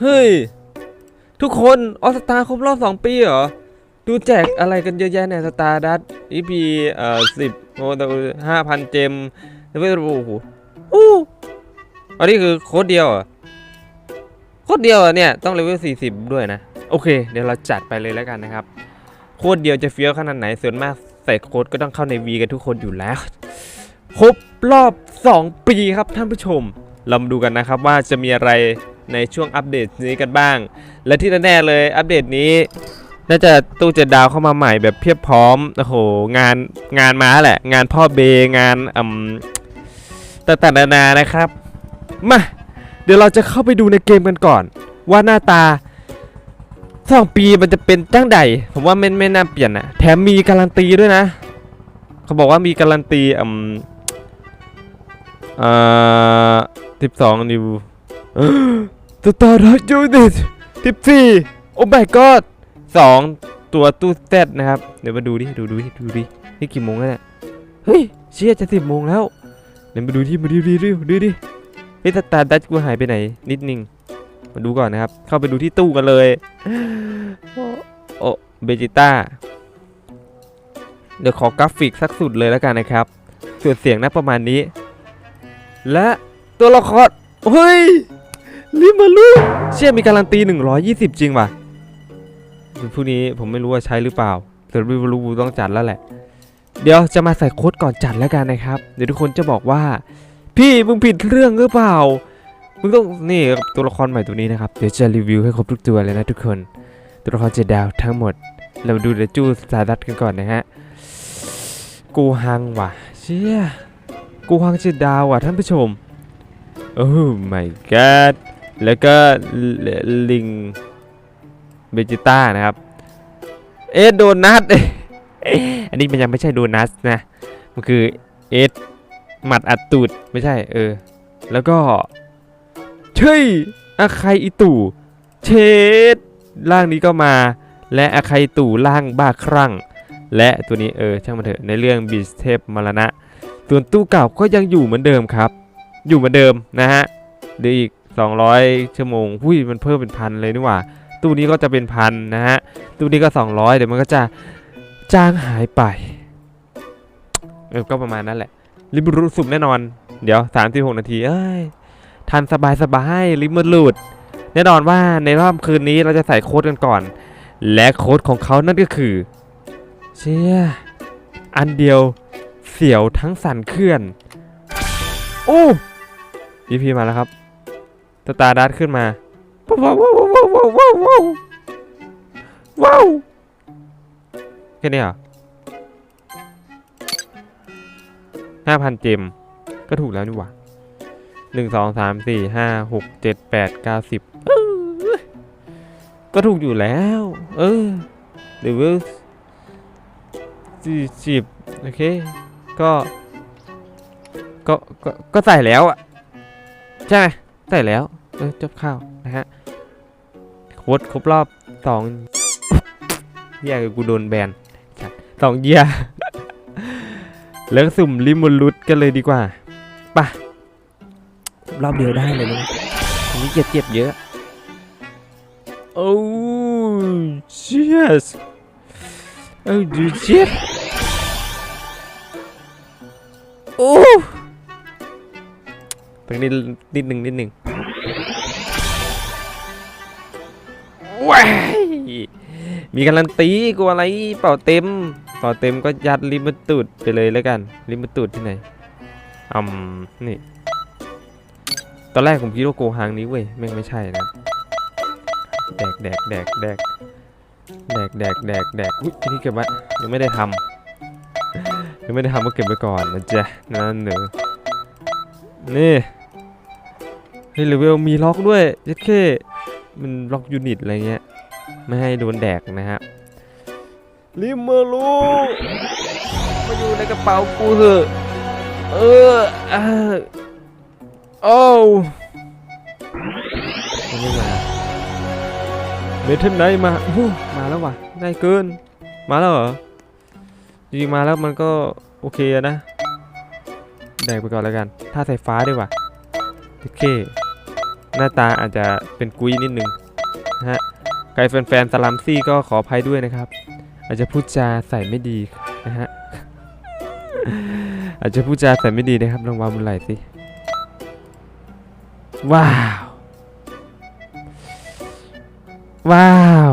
เฮ้ย ทุกคนออสตาครบรอบสองปีเหรอ ดูแจกอะไรกันเยอะแยะเนี่ยสตาร์ดัตอีพีเอ่อสิบโอ้แต่ห้าพันเจมแล้วก็โอ้โหอู้อันนี้คือโค้ดเดียวเหรอโค้ดเดียวเหรอเนี่ย ต้องเลเวลสี่สิบด้วยนะ โอเค เดี๋ยวเราจัดไปเลยแล้วกันนะครับ โค้ดเดียวจะเฟี้ยวขนาดไหนส่วนมากใส่โค้ดก็ต้องเข้าในวีกันทุกคนอยู่แล้วครบรอบ 2 ปีครับท่านผู้ชม เรามาดูกันนะครับว่าจะมีอะไร ในช่วงอัปเดตนี้กันบ้าง และที่แน่ๆเลยอัปเดตนี้ น่าจะตู้เจ็ดดาวเข้ามาใหม่แบบเพียบพร้อมโอ้โหงานงานมาแหละ งานพ่อเบงานอืมต่างๆนานานะครับมาเดี๋ยวเราจะเข้าไปดูในเกมกันก่อน ว่าหน้าตาสองปีมันจะเป็นจังใดผมว่าไม่ไม่น่าเปลี่ยนนะแถมมีการันตีด้วยนะ เขาบอกว่ามีการันตีอืมอ่าสิบสองนิว สตาร์ทยูนิตสิบสี่โอ้ my god สองตัวตู้เซตนะครับ เดี๋ยวมาดูดิ ดูดูดิดูดิ นี่กี่โมงแล้วเนี่ย เฮ้ย เชี่ยจะสิบโมงแล้ว เดี๋ยวมาดูที่มาดูดิดูดูดิเฮ้ยสตาร์ดัชกูหายไปไหน นิดนึง มาดูก่อนนะครับ เข้าไปดูที่ตู้กันเลย โอ้เบจิต้า เดี๋ยวขอกราฟิกสักสุดเลยแล้วกันนะครับ ส่วนเสียงนะประมาณนี้ และตัวละคร เฮ้ย ลิมาลูเชื่อมีการันตี 120 จริงว่ะพวกนี้ผมไม่รู้ว่าใช้หรือเปล่าแต่ริมาลูต้องจัดแล้วแหละ เดี๋ยวจะมาใส่โค้ดก่อนจัดแล้วกันนะครับ เดี๋ยวทุกคนจะบอกว่า พี่มึงผิดเรื่องหรือเปล่า มึงต้องนี่ตัวละครใหม่ตัวนี้นะครับ เดี๋ยวจะรีวิวให้ครบทุกตัวเลยนะทุกคน ตัวละครเจ็ดดาวทั้งหมด เราดูเดจูสตาร์ดัตกันก่อนนะฮะ กูฮังว่ะ เชี่ย กูฮังเจ็ดดาวว่ะท่านผู้ชมโอ้ my god แล้วก็ลิงเบจิต้านะครับ เอ็ดโดนัทอันนี้มันยังไม่ใช่โดนัทนะ มันคือเอ็ดหมัดอัดตูดไม่ใช่เออ แล้วก็เช่ยอาใครอีตู่เชดร่างนี้ก็มา และอาใครตู่ร่างบ้าครั่ง และตัวนี้เออช่างมันเถอะในเรื่องบีสเทปมรณะส่วนตู้เก่าก็ยังอยู่เหมือนเดิมครับ อยู่เหมือนเดิมนะฮะเดี๋ยวอีก 200 ชั่วโมงหุ้ยมันเพิ่มเป็นพันเลยนี่หว่า ตู้นี้ก็จะเป็นพันนะฮะ ตู้นี้ก็ 200 เดี๋ยวมันก็จะจางหายไป เออ ก็ประมาณนั้นแหละลิมรูสุมแน่นอน เดี๋ยว 36 นาที เอ้ย ทันสบายสบายลิมรูดแน่นอนว่าในรอบคืนนี้เราจะใส่โค้ดกันก่อน และโค้ดของเขานั่นก็คือ เชี่ย อันเดียวเสียวทั้งสั่นเคลื่อน โอ้ยีพีมาแล้วครับ สตาร์ดัตขึ้นมาว้าวว้าวว้าวว้าวว้าวว้าวว้าวแค่นี้เหรอห้าพันเจม ก็ถูกแล้วนี่หว่าหนึ่งสองสามสี่ห้าหกเจ็ดแปดเก้าสิบก็ถูกอยู่แล้ว เออหรือว่าสี่สิบโอเค ก็ ก็ ก็ใส่แล้วอะ ใช่ไหม ใส่แล้ว เออจบข้าวนะฮะโค้ดครบรอบสองเยียกูโดนแบนจัดสองเยียแล้วสุ่มลิมูลุดกันเลยดีกว่าป่ะรอบเดียวได้เลยนะอันนี้เจ็บเจ็บเยอะ โอ้เชียสโอ้ดูเจ็บโอ้ ตรงนี้นิดหนึ่งนิดหนึ่งว้ายมีการันตีกูอะไรเป่าเต็มเป่าเต็มก็ยัดลิมตูดไปเลยแล้วกัน ลิมตูดที่ไหนอืมนี่ ตอนแรกผมคิดว่าโกฮังนี้เว้ยแม่งไม่ใช่นะแดกแดกแดกแดกแดกแดกแดกแดกอุ้ยอันนี้เก็บไว้ยังไม่ได้ทำยังไม่ได้ทำก็เก็บไว้ก่อนนะจ๊ะนั่นเนอะนี่ เฮ้ยเลเวลมีล็อกด้วยเจ็ดเคมันล็อกยูนิตอะไรเงี้ย ไม่ให้โดนแดกนะฮะลิมเมอรูมาอยู่ในกระเป๋ากูเถอะ เออเออโอ้วมันไม่มาเมทัลไนท์มาโอ้โหมาแล้วว่ะง่ายเกิน มาแล้วเหรอ จริงๆมาแล้วมันก็โอเคอะนะ แดกไปก่อนแล้วกัน ถ้าใส่ฟ้าดีกว่าโอเค หน้าตาอาจจะเป็นกุ้ยนิดนึงนะฮะใครแฟนๆสลัมซี่ก็ขออภัยด้วยนะครับ อาจจะพูดจาใส่ไม่ดีนะฮะอาจจะพูดจาใส่ไม่ดีนะครับลองวางบนไหล่สิ ว้าว ว้าว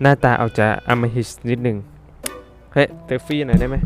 หน้าตาเอาจะอมหิสนิดหนึ่งเฮ้ยเซลฟี่หน่อยได้ไหม